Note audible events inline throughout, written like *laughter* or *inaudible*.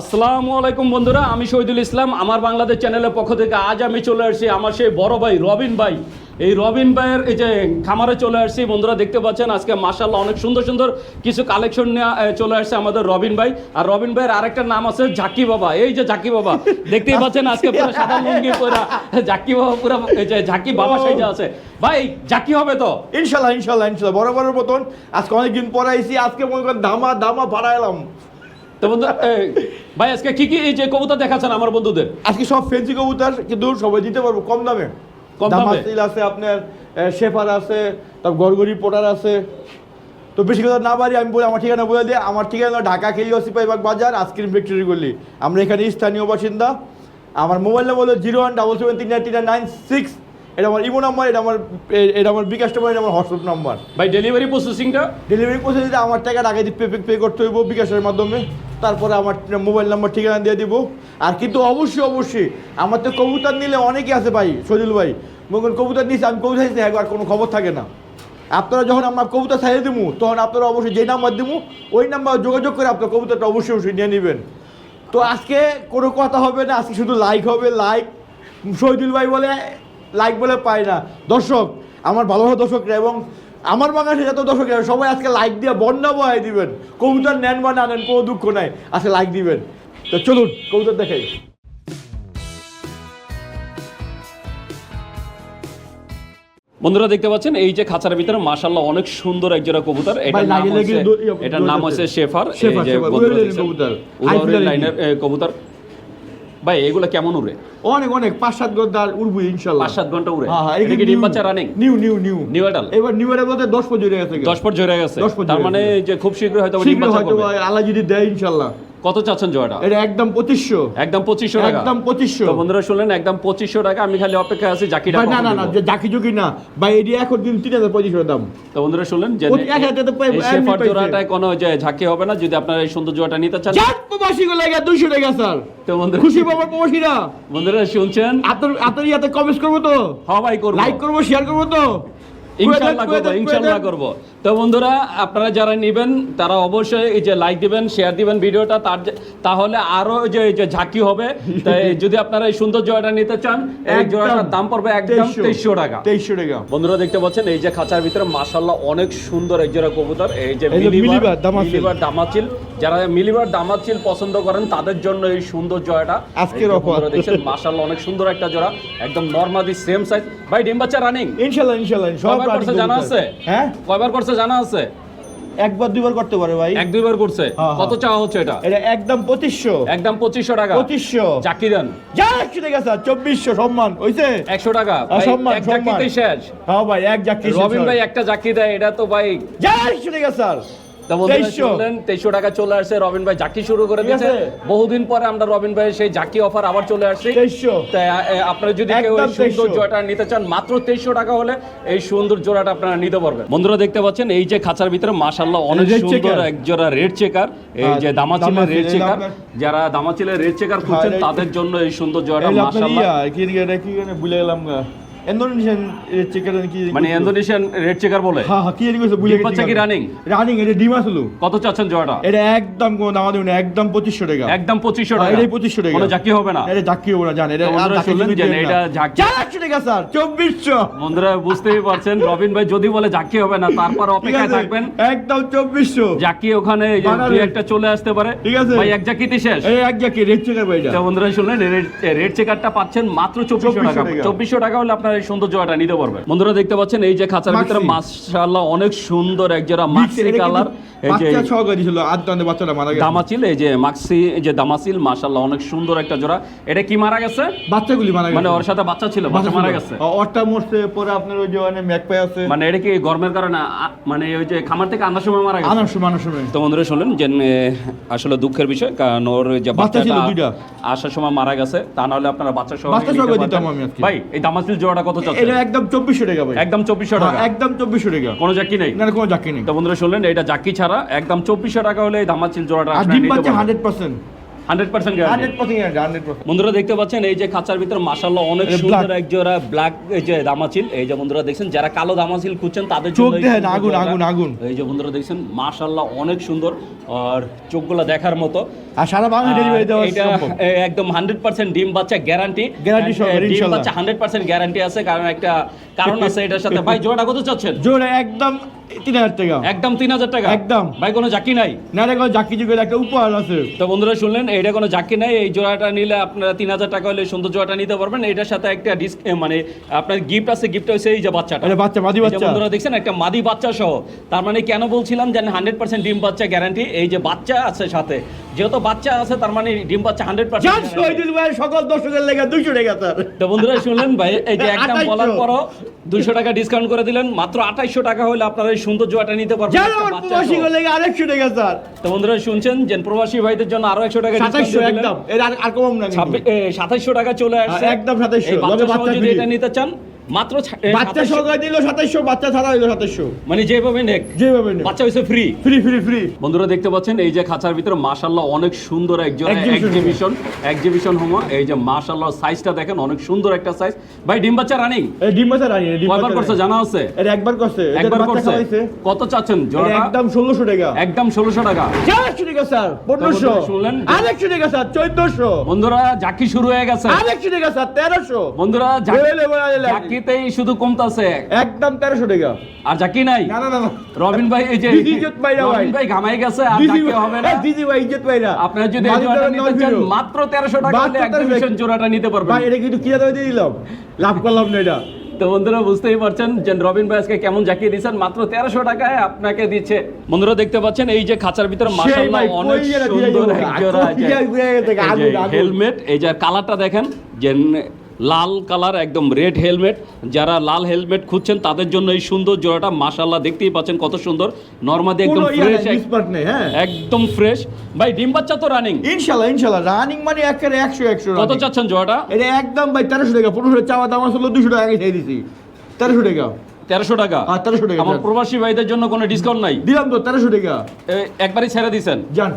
আসসালামু আলাইকুম বন্ধুরা আমি শহীদুল ইসলাম। আমার বাংলাদেশ চ্যানেলের পক্ষ থেকে আজ আমি চলে আসছি আমার সেই বড় ভাই রবিন ভাই। এই রবিন ভাইয়ের এই যে খামারে চলে আসছি বন্ধুরা দেখতে পাচ্ছেন আজকে মাসাল্লাহ অনেক সুন্দর সুন্দর কিছু কালেকশন নিয়ে চলে আসছে আমাদের রবিন ভাই। আর রবিন ভাইয়ের আরেকটা নাম আছে জাকি বাবা। এই যে জাকি বাবা দেখতেই পাচ্ছেন আজকে পুরো সাদা লুঙ্গি পুরা জাকি বাবা পুরো এই যে জাকি বাবা সাইজে আছে। ভাই জাকি হবে তো? ইনশাল্লাহ ইনশাল্লাহ ইনশাল্লাহ বরাবরের মতন। আজকে অনেকদিন পরে আইসি আজকে মনে করেন ধামা ধামা ভাড়া এলাম তো বন্ধু ভাই আজকে কি কি এই যে কবুতর দেখাচ্ছেন আমার বন্ধুদের? আজকে সব ফেন্সি কবুতর কিন্তু সবাই দিতে পারব কম দামে। কম দামে? আছে আপনার শেফার আছে তারপর গড়গড়ি পোটার আছে। তো বেশি কথা না পারি আমি বলি আমার ঠিকানা বলে দিই আমার ঠিকানা ঢাকা খেলিও সিপাহীবাগ বাজার আইসক্রিম ফ্যাক্টরি গলি। আমরা এখানে স্থানীয় বাসিন্দা। আমার মোবাইল নাম্বার হলো জিরো ওয়ান ডাবল সেভেন তিন তিন নাইন সিক্স এটা আমার ইমো নাম্বার এটা আমার এটা আমার বিকাশ নাম্বার এটা আমার হোয়াটসঅ্যাপ নাম্বার। ভাই ডেলিভারি প্রসেসিংটা ডেলিভারি দিতে আমার টাকা আগে পে পে করতে হইব বিকাশের মাধ্যমে। তারপরে আমার মোবাইল নাম্বার ঠিকানা দিয়ে দিব। আর কিন্তু অবশ্যই অবশ্যই আমার তো কবুতর নিলে অনেকেই আছে ভাই সজুল ভাই। করেন কবুতর নিয়েছি আমি কবুতর নিয়েছি একবার কোনো খবর থাকে না। আপনারা যখন আমরা কবুতর ছাড়িয়ে দিব তখন আপনারা অবশ্যই যে নাম্বার দিব ওই নাম্বার যোগাযোগ করে আপনার কবুতরটা অবশ্যই অবশ্যই নিয়ে নেবেন। তো আজকে কোনো কথা হবে না আজকে শুধু লাইক হবে লাইক শহীদুল ভাই বলে লাইক বলে পায় না। দর্শক আমার ভালো ভালো দর্শকরা এবং আমার বাগানে যত দর্শকরা সবাই আজকে লাইক দিয়ে বন্যা বহাই দিবেন। কবুতর নেন বা না নেন কোনো দুঃখ নাই। আজকে লাইক দিবেন। তো চলুন কবুতর দেখাই। বন্ধুরা দেখতে পাচ্ছেন এই যে খাঁচার ভিতরে মাশাল্লাহ অনেক সুন্দর এক জোড়া কবুতর। এটার নাম হচ্ছে ইয়ে, এটার নাম হচ্ছে শেফার। এই যে কবুতর। লাইনের কবুতর। ভাই এগুলো কেমন উড়ে? অনেক অনেক পাঁচ সাত ঘণ্টা উড়বো ইনশাল্লাহ। পাঁচ সাত ঘণ্টা উড়ে? হ্যাঁ হ্যাঁ এটা কি ডিম বাচ্চা running? New new new new adult এবার নিউ এর বলতে দশ জুড়ে গেছে দশ পর জোরে গেছে। 10 পর তার মানে। যে খুব শীঘ্রই হয়তো ডিম শীঘ্র বাচ্চা হয়তো করবে। আল্লাহ যদি দেয় ইনশাল্লাহ। কত চাচ্ছেন জোড়াটা এটা একদম পঁচিশশো। একদম পঁচিশশো টাকা। একদম পঁচিশশো। বন্ধুরা শুনলেন একদম পঁচিশশো টাকা। আমি খালি অপেক্ষা আছি ভাই, না না না জাকি জুকি না ভাই এটি এখন দিন তিন হাজার পঁচিশশো দাম। তো বন্ধুরা শুনলেন যে শেফার জোড়াটায় কোনো যে ঝাঁকি হবে না যদি আপনারা এই সুন্দর জোড়াটা নিতে চান। চার প্রবাসী গুলো দুইশো টাকা স্যার। তো বন্ধুরা খুশি বাবার প্রবাসীরা। বন্ধুরা শুনছেন? আপনার আপনার ইয়াতে কমেন্ট করব তো? হ্যাঁ ভাই করব। লাইক করব শেয়ার করব তো? ইনশাল্লাহ করব ইনশাল্লাহ করব। তো বন্ধুরা আপনারা যারা নেবেন তারা অবশ্যই এই যে লাইক দিবেন শেয়ার দিবেন ভিডিওটা তার তাহলে আরও যে এই যে ঝাঁকি হবে। *laughs* তাই যদি আপনারা এই সুন্দর জোড়াটা নিতে চান এই একদম জোড়াটার দাম পড়বে একদম তেইশশো। টাকা। তেইশশো টাকা। বন্ধুরা দেখতে পাচ্ছেন এই যে খাঁচার ভিতরে মাশাল্লাহ অনেক সুন্দর এক জোড়া কবুতর। এই যে মিলিবার, দামাচিল। যারা মিলিবার দামাচিল পছন্দ করেন তাদের জন্য এই সুন্দর জোড়াটা আজকের। বন্ধুরা দেখছেন মাশাল্লাহ অনেক সুন্দর একটা জোড়া। একদম নরমালি সেম সাইজ ভাই ডিম বাচ্চা রানিং ইনশাল্লাহ ইনশাল্লাহ সব করছে জানা আছে? হ্যাঁ? কয়বার করছে জানা আছে? একবার দুইবার করতে পারে ভাই। এক দুইবার করছে? হ্যাঁ, কত হ্যাঁ। চাওয়া হচ্ছে এটা? এটা একদম পঁচিশশো। একদম পঁচিশশো টাকা। পঁচিশশো। চাকরি দেন। যা একশো টাকা স্যার চব্বিশশো সম্মান হইছে? একশো টাকা। ভাই, সম্মান, এক শেষ। হ্যাঁ ভাই এক জাকি রবিন ভাই একটা জাকি দেয় এটা তো ভাই যা একশো টাকা স্যার। তা বন্ধুরা 2300 শুনলেন তেইশশো টাকা চলে আসছে রবিন ভাই জাকি শুরু করে দিয়েছে। বহুদিন পরে আমরা রবিন ভাইয়ের সেই জাকি অফার আবার চলে আসছি। আপনারা যদি কেউ সুন্দর জোড়াটা নিতে চান মাত্র তেইশশো টাকা হলে এই সুন্দর জোড়াটা আপনারা নিতে পারবেন। বন্ধুরা দেখতে পাচ্ছেন এই যে খাঁচার ভিতরে মাশাল্লাহ অনেক সুন্দর এক জোড়া রেড চেকার এই হ্যাঁ, যে দামাচিলের দামাচিল, রেড চেকার যারা দামাচিলের রেড চেকার খুঁজছেন হ্যাঁ, তাদের জন্য এই সুন্দর জোড়াটা কি- কি ভুলে গেলাম ইন্দোনেশিয়ান চিকেন কি মানে ইন্দোনেশিয়ান রেড চেকার বলে। হ্যাঁ হ্যাঁ কি জানি কইছে ডিম বাচ্চা কি running? রানিং এটা ডিম আসলো কত চাচ্ছেন জোড়াটা এটা একদম কোনো দাম না একদম পঁচিশশো টাকা। একদম পঁচিশশো হ্যাঁ, টাকা। এটাই 2500 টাকা। কোনো জাকি হবে না। এটা জাকি ওরা জানে এটা বন্ধুরা শুনলেন যে এটা জাকি চার একশো টাকা স্যার চব্বিশশো। বন্ধুরা বুঝতেই পারছেন রবিন ভাই যদি বলে জাকি হবে না তারপর অপেক্ষায় থাকবেন। একদম চব্বিশশো। জাকি ওখানে দুই একটা চলে আসতে পারে। ঠিক আছে। ভাই এক জাকিতে শেষ। এই এক জাকি রেড চেকার ভাই এটা বন্ধুরা শুনলেন রেড চেকারটা পাচ্ছেন মাত্র চব্বিশশো 2400 টাকা। টাকা। চব্বিশশো টাকা হলে আপনার এই সুন্দর জোড়াটা নিতে পারবেন। বন্ধুরা দেখতে পাচ্ছেন এই যে খাঁচার ভিতরে মাশাআল্লাহ অনেক সুন্দর এক জোড়া মাক্সি কালার। এই যে সহকারী ছিল বাচ্চাটা মারা গেছে। দামাচিল এই যে মাক্সি যে দামাচিল মাশাআল্লাহ অনেক সুন্দর একটা জোড়া। এটা কি মারা গেছে? বাচ্চাগুলি মারা গেছে। মানে ওর সাথে বাচ্চা ছিল বাচ্চা মারা গেছে। ওরটা মরছে পরে আপনার ওই যে অনেক ম্যাকপাই আছে। মানে এটা কি গরমের কারণে মানে ওই যে খামার থেকে আনার সময় মারা গেছে? আনার সময় আনার সময়। তো বন্ধুরা শুনলেন যে আসলে দুঃখের বিষয় কারণ ওর যে বাচ্চা ছিল দুইটা। আসার সময় মারা গেছে তা নাহলে আপনারা বাচ্চা সহ। ভাই এই দামাচিল জোড়াটা কত চলছে এটা একদম চব্বিশশো টাকা ভাই। একদম চব্বিশশো হ্যাঁ, টাকা? একদম চব্বিশশো টাকা। কোনো জাকি নেই? না কোনো জাকি নেই। তো বন্ধুরা শুনলেন এটা জাকি ছাড়া একদম চব্বিশশো টাকা হলে এই ধামাচিল জোড়াটা আপনারা নিতে পারবেন। Hundred percent hundred percent guarantee hundred percent guarantee hundred percent. বন্ধুরা দেখতে পাচ্ছেন এই যে খাঁচার ভিতর মাশাল্লাহ অনেক সুন্দর এক জোড়া ব্ল্যাক এই যে দামাচিল এই যে বন্ধুরা দেখছেন যারা কালো দামাচিল খুঁজছেন তাদের চোখ দেখেন, আগুন, আগুন, আগুন। এই যে বন্ধুরা দেখছেন মাশাল্লাহ অনেক সুন্দর আর চোখগুলো দেখার মতো। আর সারা বাংলা ডেলিভারি দেওয়া এটা একদম হান্ড্রেড পার্সেন্ট ডিম বাচ্চা গ্যারান্টি Guarantee ডিম বাচ্চা হান্ড্রেড পার্সেন্ট গ্যারান্টি আছে কারণ একটা কারণ আছে এটার সাথে। ভাই জোড়াটা কত চাচ্ছেন? জোড়া একদম তিন হাজার টাকা। একদম তিন হাজার টাকা? একদম। ভাই কোনো জাকি নাই? না রে কোনো জাকি যুগের একটা উপহার আছে। তো বন্ধুরা শুনলেন এটা কোনো জাকি নাই এই জোড়াটা নিলে আপনারা তিন হাজার টাকা হলে সুন্দর জোড়াটা নিতে পারবেন। এটার সাথে একটা ডিসক মানে আপনার গিফট আছে গিফট হচ্ছে এই যে বাচ্চাটা। বাচ্চা মাদি বাচ্চা। বন্ধুরা দেখছেন একটা মাদি বাচ্চা সহ। তার মানে কেন বলছিলাম যে হান্ড্রেড পার্সেন্ট ডিম বাচ্চা গ্যারান্টি এই যে বাচ্চা আছে সাথে। যেহেতু বাচ্চা আছে তার মানে ডিম বাচ্চা হান্ড্রেড পার্সেন্ট সকল দর্শকের লেগে দুইশো টাকা তো বন্ধুরা শুনলেন ভাই এই যে একদম 2800 বলার পরও দুইশো টাকা ডিসকাউন্ট করে দিলেন। মাত্র আঠাইশশো টাকা হলে আপনারা এই সুন্দর জোয়াটা নিতে পারবেন। একটা বাচ্চা আরেকশো টাকা স্যার তো বন্ধুরা শুনছেন যে প্রবাসী ভাইদের জন্য আরও একশো টাকা সাতাইশশো একদম। আর কম না সাতাশশো টাকা চলে আসছে। একদম 2700 এই বাচ্চা লগে সহ বাচ্চা যদি এটা নিতে চান মাত্র বাচ্চা 2700 সহকারে দিল সাতাইশশো বাচ্চা ছাড়া হইল সাতাইশশো। মানে যেভাবে নেক। যেভাবে নে। বাচ্চা হয়েছে ফ্রি ফ্রি ফ্রি ফ্রি বন্ধুরা দেখতে পাচ্ছেন এই যে খাঁচার ভিতরে মাশাল্লাহ অনেক সুন্দর একজন এক্সিবিশন এক্সিবিশন হোমা। এই যে মাশাল্লাহ সাইজটা দেখেন অনেক সুন্দর একটা সাইজ ভাই ডিম বাচ্চা রানিং এই ডিম বাচ্চা রানি ডিম কয়বার করছে জানা আছে? এটা একবার করছে একবার করছে। কত চাচ্ছেন এটা জোড়াটা? একদম ষোলোশো টাকা। একদম ষোলোশো টাকা। চারশো টাকা স্যার পনেরোশো। বন্ধুরা শুনলেন? আরেকশো টাকা স্যার চোদ্দশো। বন্ধুরা জাকি শুরু হয়ে গেছে। আরেকশো টাকা স্যার তেরোশো। বন্ধুরা বলে, বলে, বলে। জাকিতেই শুধু কমতাছে। একদম তেরোশো টাকা। আর জাকি নাই? না না না। রবিন ভাই এই যে ইজ্জত ভাই। রবিন ভাই ঘামাই গেছে আর জাকি হবে না। এই দিদি ভাই ইজ্জত পাই না আপনারা যদি এই জোড়াটা নিতে চান মাত্র তেরোশো টাকা হলে মাত্র 1300 এক্সিবিশন জোড়াটা নিতে পারবেন। ভাই এটা কিন্তু কিনা দামে দিয়ে দিলাম? লাভ করলাম না এটা। তো বন্ধুরা বুঝতেই পারছেন যে রবিন ভাই আজকে কেমন জাকিয়ে দিচ্ছেন মাত্র তেরোশো টাকায় আপনাকে দিচ্ছে। বন্ধুরা দেখতে পাচ্ছেন এই যে খাঁচার ভিতরে মাসাল্লাহ অনেক সুন্দর দিয়ে দিয়ে। হেলমেট এই যে কালারটা দেখেন যে লাল কালার একদম রেড হেলমেট। যারা লাল হেলমেট খুঁজছেন তাদের জন্য এই সুন্দর জোড়াটা মাশাল্লাহ দেখতেই পাচ্ছেন কত সুন্দর। নর্মাদি একদম ফ্রেশ হ্যাঁ। একদম ফ্রেশ ভাই ডিম বাচ্চা তো রানিং ইনশাল্লাহ ইনশাল্লাহ রানিং মানে একেবারে একশো একশো কত চাচ্ছেন জোড়াটা? এটা একদম ভাই তেরোশো টাকা। পনেরোশো চাওয়া দাম আসলে দুশো টাকা আগে দিয়ে দিছি। তেরোশো টাকা। তেরোশো টাকা? 1300 টাকা, আমার প্রবাসী ভাইদের জন্য কোনো ডিসকাউন্ট নাই? দিলাম তো তেরোশো টাকা। একবারই ছেড়ে দিছেন? জান।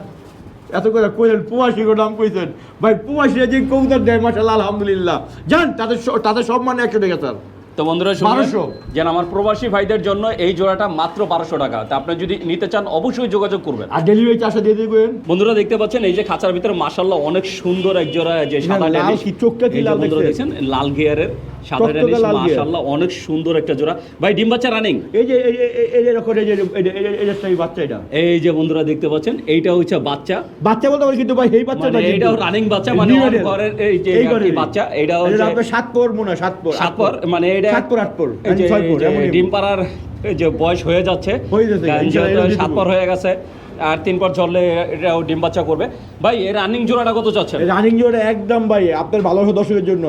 এত করে কইলেন করে নাম কইছেন। ভাই পুমাশি যে কবুতর দেয় মাশাআল্লাহ আলহামদুলিল্লাহ। জান তাদের তাদের সব মানে একশো টাকা স্যার তো বন্ধুরা 1200 যেন আমার প্রবাসী ভাইদের জন্য এই জোড়াটা মাত্র বারোশো টাকা। তা আপনি যদি নিতে চান অবশ্যই যোগাযোগ করবেন। আর ডেলিভারি চার্জটা দিয়ে দিবেন। বন্ধুরা দেখতে পাচ্ছেন এই যে খাঁচার ভিতরে মাশাল্লাহ অনেক সুন্দর এক জোড়া যে সাদা লাল কি চোখটা কি লাল? দেখছেন লাল গিয়ারের অনেক সুন্দর একটা জোড়া ভাই ডিম বাচ্চা রানিং এই যে এই যে- এই এই বাচ্চা এটা এই বন্ধুরা দেখতে পাচ্ছেন এইটা হচ্ছে বাচ্চা বাচ্চা বলতে পারি কিন্তু ভাই এই বাচ্চাটা মানে রানিং বাচ্চা মানে। ঘরের এই যে এই। বাচ্চা এটা হচ্ছে আপনার সাত পর মনে হয় সাত পর সাত পর মানে এটা সাত পর আট পর ছয় পর এই যে এমনই। ডিম পাড়ার যে বয়স হয়ে যাচ্ছে হয়ে যাচ্ছে, কারণ ইনশাআল্লাহ যেহেতু এটা দিয়ে সাত পর হয়ে গেছে আর তিন পর চললে এটাও ডিম বাচ্চা করবে ভাই এর রানিং জোড়াটা কত চাচ্ছেন রানিং জোড়া একদম ভাই আপনার ভালোবাসা দর্শকের জন্য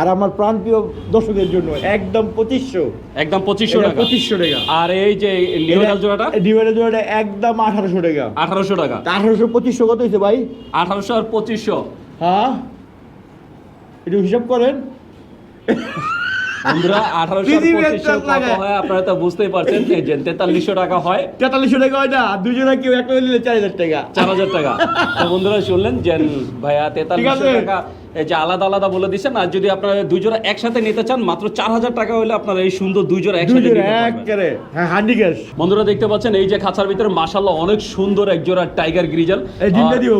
আর আমার প্রাণপ্রিয় দর্শকের জন্য একদম পঁচিশশো। একদম পঁচিশশো টাকা। পঁচিশশো টাকা। আর এই যে লিওনাল জোড়াটা? ডিভাইডের জোড়াটা একদম আঠারোশো টাকা। আঠারোশো টাকা। আঠারোশো পঁচিশশো কত হয়েছে ভাই? আঠারোশো আর পঁচিশশো। হ্যাঁ? একটু হিসাব করেন। বন্ধুরা আঠারোশো পঁচিশশো কত হয় আপনারা তো বুঝতেই পারছেন যে তেতাল্লিশশো টাকা হয়। তেতাল্লিশশো টাকা হয় না দুজনে কেউ একটা নিলে চার হাজার টাকা। চার হাজার টাকা। তো বন্ধুরা শুনলেন যে ভাইয়া তেতাল্লিশশো। টাকা যে আলাদা আলাদা বলে দিচ্ছেন আর যদি আপনারা দুই জোড়া একসাথে নিতে চান মাত্র চার হাজার টাকা হলে আপনারা এই সুন্দর দুই জোড়া একসাথে হ্যাঁ হান্ডি গ্যাস বন্ধুরা দেখতে পাচ্ছেন এই যে খাঁচার ভিতরে মাশাল্লাহ অনেক সুন্দর এক জোড়া টাইগার গ্রিজাল।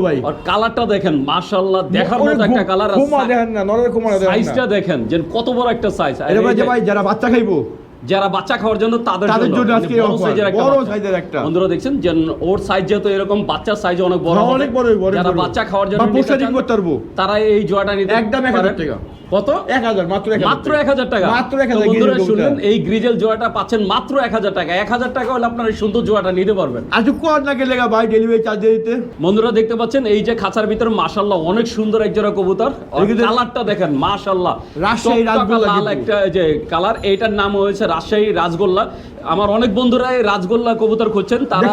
ভাই। আর কালারটা দেখেন মাশাল্লাহ দেখার মতো একটা কালার আছে। দেখেন না নরের দেখেন সাইজটা দেখেন যে কত বড় একটা সাইজ ভাই যারা বাচ্চা খাইবো। যারা বাচ্চা খাওয়ার জন্য তাদের জন্য মানে আজকে বড় সাইজের একটা। বন্ধুরা দেখছেন যে ওর সাইজ যেহেতু এরকম বাচ্চার সাইজ অনেক বড় হ্যাঁ, অনেক বড়, যারা বাচ্চা খাওয়ার জন্য। তারা এই জোয়াটা নিতে একদম 1000 পারেন। টাকা। কত? এক হাজার মাত্র মাত্র এক হাজার টাকা। মাত্র এক হাজার বন্ধুরা শুনলেন এই গ্রিজেল পাচ্ছেন মাত্র এক হাজার টাকা। এক হাজার টাকা হলে আপনার এই সুন্দর জোয়াটা নিতে পারবেন। আর একটু কর লাগে লেগা ভাই ডেলিভারি চার্জ দিতে। বন্ধুরা দেখতে পাচ্ছেন এই যে খাঁচার ভিতরে মাশাল্লাহ অনেক সুন্দর এক জোড়া কবুতর। কালারটা দেখেন মাশাল্লাহ রাজশাহী লাল একটা যে কালার এইটার নাম হয়েছে রাজশাহী রাজগোল্লা। আমার অনেক বন্ধুরা এই রাজগোল্লা কবুতর খুঁজছেন তারা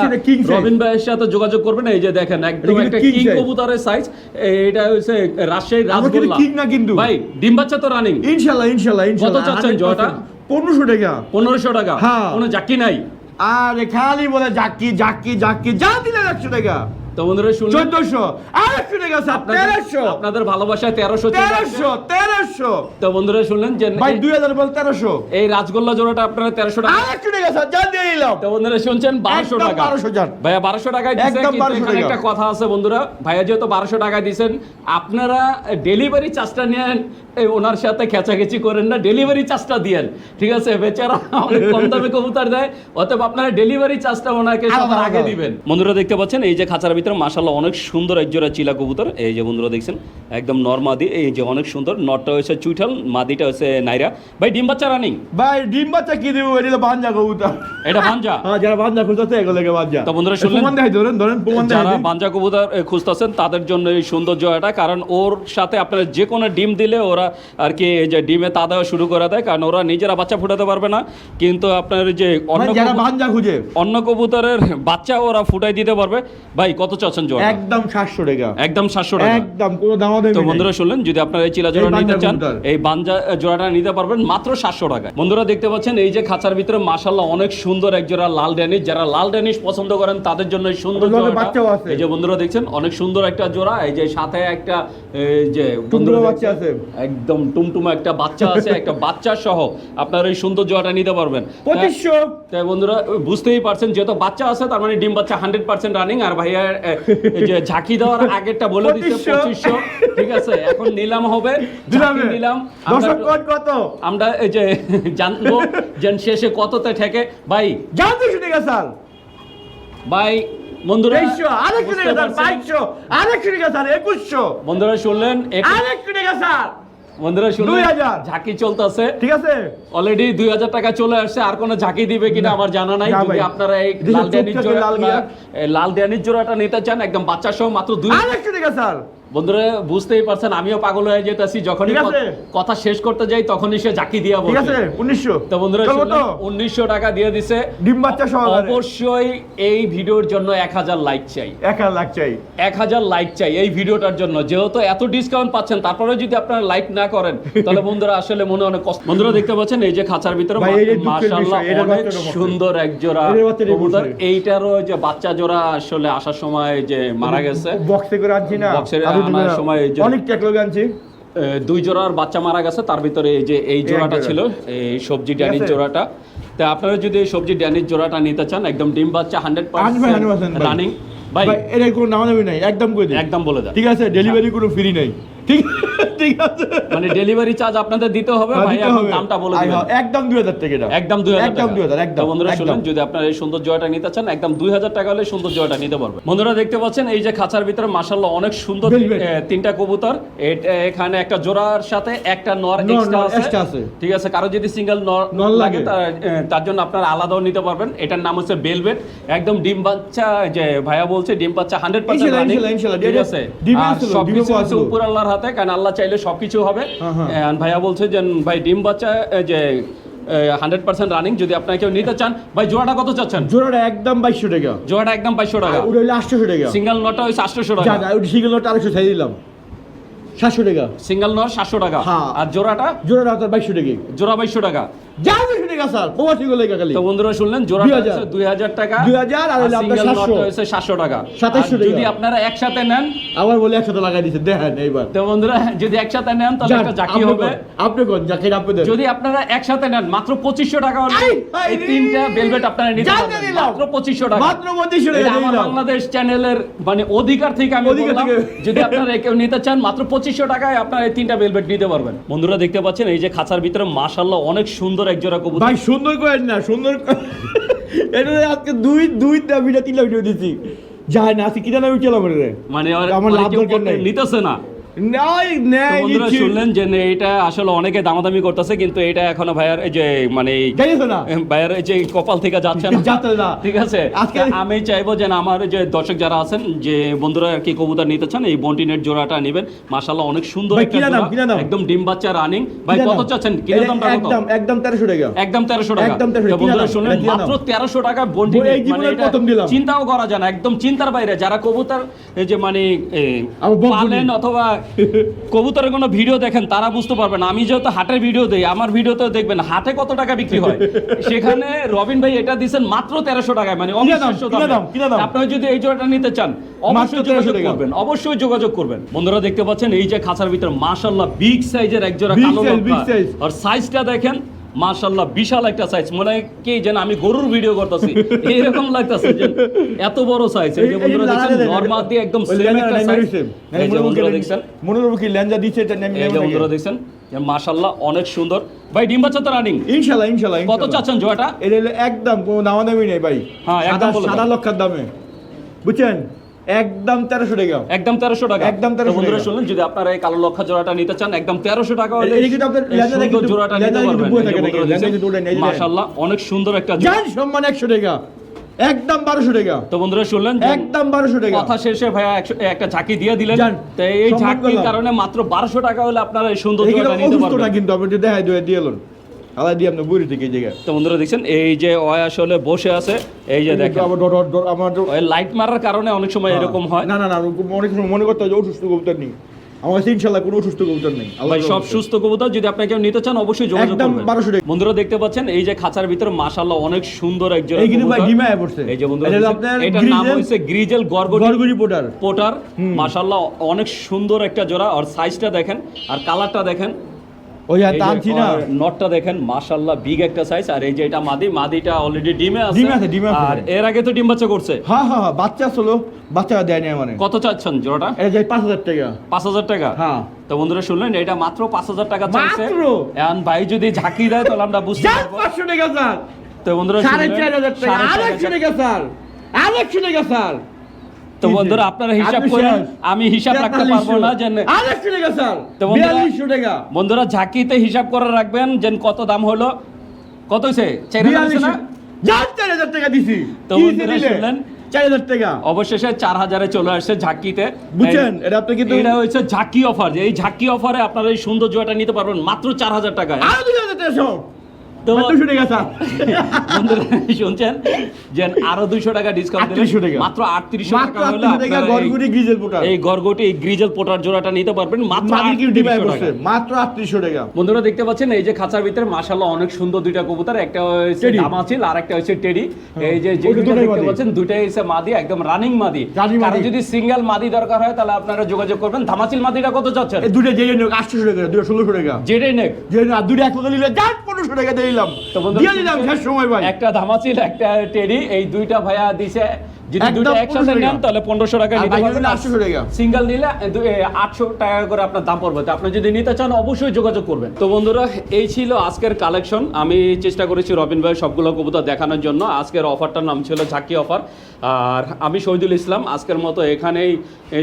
রবিন ভাইয়ের সাথে যোগাযোগ করবেন এই যে দেখেন একদম একটা কিং কবুতরের সাইজ এটা হচ্ছে রাজশাহী রাজগোল্লা। কিং না কিন্তু। ভাই ডিম বাচ্চা তো রানিং ইনশাল্লাহ ইনশাল্লাহ ইনশাল্লাহ। চাচ্ছেন জয়টা? পনেরোশো টাকা। পনেরোশো টাকা? হ্যাঁ। কোনো জাকি নাই? আরে খালি বলে জাকি জাকি জাকি যা দিলে একশো টাকা। তো তো বন্ধুরা শুনলেন চোদ্দশো। আরেকশো টাকা স্যার তেরোশো। আপনাদের ভালোবাসায় তেরোশো তেরোশো তেরোশো। তো বন্ধুরা শুনলেন যে ভাই দুই হাজার বল তেরোশো। এই রাজগোল্লা জোড়াটা আপনারা তেরোশো টাকা আরেকশো টাকা স্যার যা দিয়ে দিলাম। তো বন্ধুরা শুনছেন বারোশো টাকা। 1200 যান। ভাইয়া বারোশো টাকায় দিচ্ছে একদম কিন্তু 1200 এখানে টাকা। একটা কথা আছে বন্ধুরা। ভাইয়া যেহেতু বারোশো টাকা দিচ্ছেন আপনারা ডেলিভারি চার্জটা নেন। এই ওনার সাথে খেচাখেচি করেন না ডেলিভারি চার্জটা দিয়েন। ঠিক আছে বেচারা অনেক কম দামে কবুতর দেয় অতএব আপনারা ডেলিভারি চার্জটা ওনাকে সবার আগে দিবেন। বন্ধুরা দেখতে পাচ্ছেন এই যে খাঁচার ভিতরে মাশাল্লাহ অনেক সুন্দর এক জোড়া চিলা কবুতর। এই যে বন্ধুরা দেখছেন একদম নর্মাদি এই যে অনেক সুন্দর। নটটা হয়েছে চুইঠাল মাদিটা হয়েছে নাইরা। ভাই ডিম বাচ্চা রানিং? ভাই ডিম বাচ্চা কি দেবো? এটা তো বাঞ্জা কবুতর। এটা ভাঞ্জা? হ্যাঁ যারা বাঞ্জা খুঁজতেছে এগুলোকে বাঞ্জা তো বন্ধুরা শুনলেন? প্রমাণ দেখাই ধরেন ধরেন প্রমাণ যারা বাঞ্জা কবুতর খুঁজতেছেন তাদের জন্য এই সুন্দর জয়টা কারণ ওর সাথে আপনারা যে কোনো ডিম দিলে ওরা আর কি এই যে ডিমে তা দেওয়া শুরু করে দেয় কারণ ওরা নিজেরা বাচ্চা ফুটাতে পারবে না। কিন্তু আপনার যে অন্য বাঞ্জা খুঁজে। অন্য কবুতরের বাচ্চা ওরা ফুটাই দিতে পারবে। ভাই কত চাচ্ছেন জোড়া একদম সাতশো টাকা। একদম সাতশো টাকা। একদম কোনো দামাদামি তো বন্ধুরা শুনলেন যদি আপনারা এই চিলা জোড়া নিতে চান এই বাঞ্জা জোড়াটা নিতে পারবেন মাত্র সাতশো টাকা। বন্ধুরা দেখতে পাচ্ছেন এই যে খাঁচার ভিতরে মাশাল্লাহ অনেক সুন্দর এক জোড়া লাল ড্যানিশ। যারা লাল ড্যানিশ পছন্দ করেন তাদের জন্য এই সুন্দর। এই যে বন্ধুরা দেখছেন অনেক সুন্দর একটা জোড়া। এই যে সাথে একটা এই যে বন্ধুরা বাচ্চা আছে। একদম টুমটুমা একটা বাচ্চা আছে একটা বাচ্চা সহ আপনারা এই সুন্দর জোড়াটা নিতে পারবেন। পঁচিশশো তাই বন্ধুরা বুঝতেই পারছেন যেহেতু বাচ্চা আছে তার মানে ডিম বাচ্চা হান্ড্রেড পার্সেন্ট রানিং আর ভাইয়া যে ঝাঁকি দেওয়ার আগেরটা বলে দিচ্ছে পঁচিশশো ঠিক আছে এখন নিলাম হবে নিলাম। আমরা এই যে জানব যে শেষে কততে ঠেকে। ভাই। জানতে শুনে গেছে স্যার। ভাই বন্ধুরা? বাইশশো একুশশো। বন্ধুরা শুনলেন বন্ধুরা শুনলেন 2000 ঝাঁকি চলতেছে। ঠিক আছে? অলরেডি দুই হাজার টাকা চলে আসছে আর কোনো ঝাঁকি দিবে কিনা আমার জানা নাই। যদি আপনারা এই লাল দেয়ানির ড্যানির জোড়া লাল ড্যানির জোড়াটা নিতে চান একদম বাচ্চা সহ মাত্র দুই হাজার টাকা স্যার। বন্ধুরা বুঝতেই পারছেন আমিও পাগল হয়ে যেতেছি। যখনই কথা শেষ করতে যাই তখনই সে জাকি দিয়া ঠিক আছে বলছে উনিশশো। তো বন্ধুরা চলবো তো। উনিশশো টাকা দিয়ে দিছে। ডিম বাচ্চা সহকারে। অবশ্যই এই ভিডিওর জন্য এক হাজার লাইক চাই। এক হাজার লাখ চাই। এক হাজার লাইক চাই এই ভিডিওটার জন্য। যেহেতু এত ডিসকাউন্ট পাচ্ছেন তারপরে যদি আপনারা লাইক না করেন তাহলে বন্ধুরা আসলে মনে অনেক কষ্ট। বন্ধুরা দেখতে পাচ্ছেন এই যে খাঁচার ভিতরে মাশাআল্লাহ অনেক সুন্দর এক জোড়া। কবুতর এইটারও যে বাচ্চা জোড়া আসলে আসার সময় যে মারা গেছে। বক্সে করে আনছি না। বক্সে আনার সময় অনেক আনছি দুই জোড়ার বাচ্চা মারা গেছে তার ভিতরে এই যে এই জোড়াটা ছিল এই সবজি ড্যানির জোড়াটা। তা আপনারা যদি এই সবজি ড্যানির জোড়াটা নিতে চান একদম ডিম বাচ্চা হান্ড্রেড পার্সেন্ট রানিং ভাই। এর কোনো কোনো নেবে নাই একদম করে একদম বলে দেন। ঠিক আছে ডেলিভারি কোনো ফ্রি নাই। ঠিক ঠিক আছে। মানে ডেলিভারি চার্জ আপনাদের দিতে হবে হ্যাঁ, ভাই এখন দামটা বলে দিবেন। একদম দুই হাজার টাকা এটা। একদম দুই হাজার একদম দুই হাজার একদম বন্ধুরা। শুনলেন যদি আপনারা এই সুন্দর জয়টা নিতে চান একদম দুই হাজার টাকা হলে সুন্দর জয়টা নিতে পারবেন। বন্ধুরা দেখতে পাচ্ছেন এই যে খাঁচার ভিতরে মাসাল্লাহ অনেক সুন্দর তিনটা কবুতর। এট- এখানে একটা জোড়ার সাথে একটা নর এক্সট্রা আছে। ঠিক আছে কারও যদি সিঙ্গেল নর লাগে। তার জন্য আপনারা আলাদাও নিতে পারবেন। এটার নাম হচ্ছে বেলভেট একদম ডিম বাচ্চা যে ভাইয়া বলছে ডিম বাচ্চা হান্ড্রেড পার্সেন্ট ইনশাল্লাহ, ইনশাল্লাহ, ইনশাল্লাহ। ঠিক আছে। সবকিছু উপর আল্লাহর হাতে কারণ আল্লাহ চাইলে সবকিছু হবে। হ্যাঁ, হ্যাঁ। ভাইয়া বলছে যে ভাই ডিম বাচ্চা যে হান্ড্রেড পার্সেন্ট রানিং যদি আপনার কেউ নিতে চান ভাই জোড়াটা কত চাচ্ছেন? জোড়াটা একদম বাইশশো টাকা। জোড়াটা একদম বাইশশো টাকা। ওটা হইলে আটশোশো টাকা। সিঙ্গেল নটটা ওই সাতশো টাকা। সিঙ্গেল নটটা ছাই দিলাম। সাতশো টাকা। সিঙ্গেল নট সাতশো টাকা। হ্যাঁ। আর জোড়াটা? জোড়াটা বাইশশো টাকা। জোড়া বাইশশো টাকা। যা বাইশশো টাকা স্যার প্রবাসী গুলো খালি। তো বন্ধুরা শুনলেন জোড়াটা 2000 হচ্ছে দুই হাজার টাকা 2000 আর আপনার 700 হচ্ছে সাতশো টাকা। 2700 আর যদি আপনারা একসাথে নেন আবার বলে একসাথে লাগাই দিচ্ছে দেখেন এইবার। তো বন্ধুরা যদি একসাথে নেন তাহলে একটা জাকি হবে। আপনি কোন? যাকে আপনি দেন যদি আপনারা একসাথে নেন মাত্র টাকা হলে এই তিনটা বেলভেট আপনারা নিতে পারবেন। মাত্র টাকা। মাত্র পঁচিশশো টাকা আমার বাংলাদেশ চ্যানেলের মানে অধিকার থেকে আমি বললাম। যদি আপনারা কেউ নিতে চান মাত্র পঁচিশশো টাকায় আপনারা এই তিনটা বেলভেট নিতে পারবেন। বন্ধুরা দেখতে পাচ্ছেন এই যে খাঁচার ভিতরে মাশাল্লাহ অনেক সুন্দর এক জোড়া কবুতর। ভাই সুন্দর করেন না সুন্দর এটা আজকে দুই দুইটা ভিডিও তিনটা ভিডিও দিছি। যায় না আজকে কি না উঠলাম রে? মানে আমার লাভ দরকার নাই। নিতেছে না। বন্ধুরা শুনলেন যে এটা আসলে অনেকে দামাদামি করতেছে কিন্তু এটা এখনও ভাইয়ার এই যে মানে ভাইয়ার এই যে কপাল থেকে যাচ্ছে না? ঠিক আছে? আমি চাইব আমার যে দর্শক যারা আছেন যে বন্ধুরা আর কি কবুতর নিতে চান এই বন্টিনের জোড়াটা নেবেন। মাশাআল্লাহ অনেক সুন্দর? একদম ডিম বাচ্চা রানিং ভাই কত চাচ্ছেন? দামটা কত? একদম একদম তেরোশো টাকা। একদম টাকা। একদম 1300 বন্ধুরা শুনলেন মাত্র টাকা জীবনের চিন্তাও করা যায় না। একদম চিন্তার বাইরে যারা কবুতর এই যে মানে পালেন অথবা কবুতরের কোনো ভিডিও দেখেন তারা বুঝতে পারবেন আমি যেহেতু হাটের ভিডিও দেই আমার ভিডিওতে দেখবেন হাটে কত টাকা বিক্রি হয়? সেখানে রবিন ভাই এটা দিচ্ছেন মাত্র তেরোশো টাকায় মানে। আপনারা যদি এই জোড়াটা নিতে চান অবশ্যই যোগাযোগ করবেন অবশ্যই যোগাযোগ করবেন। বন্ধুরা দেখতে পাচ্ছেন এই যে খাঁচার ভিতরে মাশাল্লাহ বিগ সাইজের এক জোড়া কালো। আর সাইজটা দেখেন মাশাল্লাহ বিশাল একটা সাইজ মনে হয় কি যেন আমি গরুর ভিডিও করতেছি। এরকম লাগতেছে এত বড় সাইজ এই যে বন্ধুরা দেখছেন নরমাল দিয়ে একদম সেম একটা সাইজ এই যে বন্ধুরা দেখছেন। মনোরম কি লেঞ্জা দিচ্ছে এটা নেমে এই যে বন্ধুরা দেখছেন মাশাল্লাহ অনেক সুন্দর। ভাই ডিম বাচ্চা তো রানিং ইনশাআল্লাহ ইনশাআল্লাহ কত চাচ্ছেন জোয়াটা? এটা একদম কোনো দামাদামি নেই ভাই। হ্যাঁ, একদম সাদা লক্ষার দামে। বুঝছেন? একদম তেরোশো টাকা। একদম তেরোশো টাকা। একদম 1300 তো বন্ধুরা টাকা। শুনলেন যদি আপনারা এই কালো লক্ষা জোড়াটা নিতে চান একদম তেরোশো টাকা হলে জোড়াটা নিতে পারবেন। অনেক সুন্দর একটা জান সম্মান একশো টাকা। একদম বারোশো টাকা। তো বন্ধুরা শুনলেন একদম বারোশো টাকা। কথা শেষে ভাইয়া একটা ঝাঁকি দিয়ে দিলেন। তো এই ঝাঁকির কারণে মাত্র বারোশো টাকা হলে আপনারা এই সুন্দর জোড়াটা নিতে পারবেন। কিন্তু আপনি দেখাই দিয়ে দিয়ে এলেন দিয়ে আপনার বুড়ি থেকে এই জায়গায় তো বন্ধুরা দেখছেন এই যে অয় আসলে বসে আছে এই যে দেখেন। আবার ডট ডট আমার লাইট মারার কারণে অনেক সময় এরকম হয়। না না না অনেক সময় মনে করতে হয় অসুস্থ কবুতর নেই। আমার কাছে ইনশাল্লাহ কোনো কবুতর নেই। ভাই সব সুস্থ কবুতর যদি আপনি নিতে চান অবশ্যই যোগাযোগ একদম করবেন। 1200 টাকা। বন্ধুরা দেখতে পাচ্ছেন এই যে খাঁচার ভিতরে মাশাআল্লাহ অনেক সুন্দর এক জোড়া এই কিন্তু ভাই ডিমায় পড়ছে। এই যে বন্ধুরা এটা নাম হচ্ছে গ্রিজেল গরগটি গড়গড়ি পোটার। পোটার। মাশাআল্লাহ অনেক সুন্দর একটা জোড়া। আর সাইজটা দেখেন আর কালারটা দেখেন ওই আর যে না নটটা দেখেন মাশাআল্লাহ বিগ একটা সাইজ আর এই যে এটা মাদি মাদিটা অলরেডি ডিমে আছে। ডিমে আছে, ডিমে। আর এর আগে তো ডিম বাচ্চা করছে। হ্যাঁ হ্যাঁ হ্যাঁ বাচ্চা ছিল বাচ্চা দেয় না মানে। কত চাচ্ছেন জোড়াটা? এটা যাই পাঁচ হাজার টাকা। পাঁচ হাজার টাকা? হ্যাঁ। তো বন্ধুরা শুনলেন এটা মাত্র পাঁচ হাজার টাকা চাইছে। মাত্র? এখন ভাই যদি ঝাঁকি দেয় তাহলে আমরা বুঝতে পারব। পাঁচশো টাকা স্যার। তো বন্ধুরা সাড়ে শুনলেন, চার হাজার টাকা। সাড়ে চার আর একশো হাজার- টাকা স্যার। আর একশো টাকা স্যার। তো বন্ধুরা আপনারা হিসাব করেন আমি হিসাব রাখতে পারব না যে তো বন্ধুরা- বন্ধুরা ঝাঁকিতে হিসাব করে রাখবেন যে কত দাম হলো। কত হয়েছে? চার হাজার টাকা দিছি। তো বন্ধুরা শুনলেন? অবশেষে চার হাজারে চলে আসছে ঝাঁকিতে। বুঝছেন? এটা আপনি কিন্তু- এটা হচ্ছে ঝাঁকি অফার। এই ঝাঁকি অফারে আপনারা এই সুন্দর জোয়াটা নিতে পারবেন মাত্র চার হাজার টাকায়। তো দুশো টাকা স্যার। *laughs* বন্ধুরা শুনছেন? যে আরও দুইশো টাকা ডিসকাউন্ট মাত্র আটত্রিশশো টাকা হলে আপনারা এই- গড়গুড়ি গ্রিজেল পোটার। এই গরগটি এই গ্রিজেল পোটার জোড়াটা নিতে পারবেন। মাত্র মাদি কি ডিমায় 3800 বসছে। টাকা মাত্র আটত্রিশশো টাকা। বন্ধুরা দেখতে পাচ্ছেন এই যে খাঁচার ভিতরে অনেক সুন্দর দুইটা কবুতর। একটা হচ্ছে। দামাচিল আর একটা হচ্ছে টেডি। এই যে দেখতে। পাচ্ছেন দুইটাই হচ্ছে মাদি একদম রানিং মাদি। যদি সিঙ্গেল মাদি দরকার হয় তাহলে আপনারা যোগাযোগ করবেন। ধামাচিল মাদিটা কত চাচ্ছেন দুটো যে নিয়োগ আটশোশো টাকা দুটো ষোলোশো টাকা। যেটাই নেক। যে আর দুটো এক নিলে যান পনেরোশো টাকা দিয়ে দিলাম। দিয়ে দিলাম শেষ সময় ভাই। একটা ধামাচিল একটা টেডি এই দুইটা ভাইয়া দিছে। যদি একদম একসাথে নেন তাহলে পনেরোশো টাকা নিতে পারবেন। নিলে 800 টাকা। সিঙ্গেল নিলে আটশো টাকা করে আপনার দাম পড়বে। তো আপনি যদি নিতে চান অবশ্যই যোগাযোগ করবেন। তো বন্ধুরা এই ছিল আজকের কালেকশন আমি চেষ্টা করেছি রবিন ভাই সবগুলো কবুতর দেখানোর জন্য। আজকের অফারটার নাম ছিল ঝাঁকি অফার আর আমি শহীদুল ইসলাম আজকের মতো এখানেই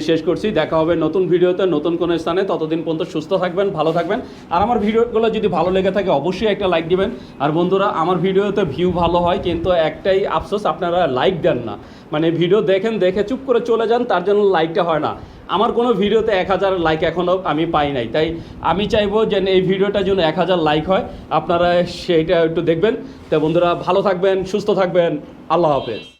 শেষ করছি। দেখা হবে নতুন ভিডিওতে নতুন কোনো স্থানে। ততদিন পর্যন্ত সুস্থ থাকবেন ভালো থাকবেন। আর আমার ভিডিওগুলো যদি ভালো লেগে থাকে অবশ্যই একটা লাইক দিবেন। আর বন্ধুরা আমার ভিডিওতে ভিউ ভালো হয় কিন্তু একটাই আফসোস আপনারা লাইক দেন না। মানে ভিডিও দেখেন, দেখে চুপ করে চলে যান, তার জন্য লাইকটা হয় না। আমার কোনো ভিডিওতে এক হাজার লাইক এখনও আমি পাই নাই। তাই আমি চাইব যেন এই ভিডিওটার জন্য এক হাজার লাইক হয়। আপনারা সেইটা একটু দেখবেন। তো বন্ধুরা, ভালো থাকবেন, সুস্থ থাকবেন। আল্লাহ হাফেজ।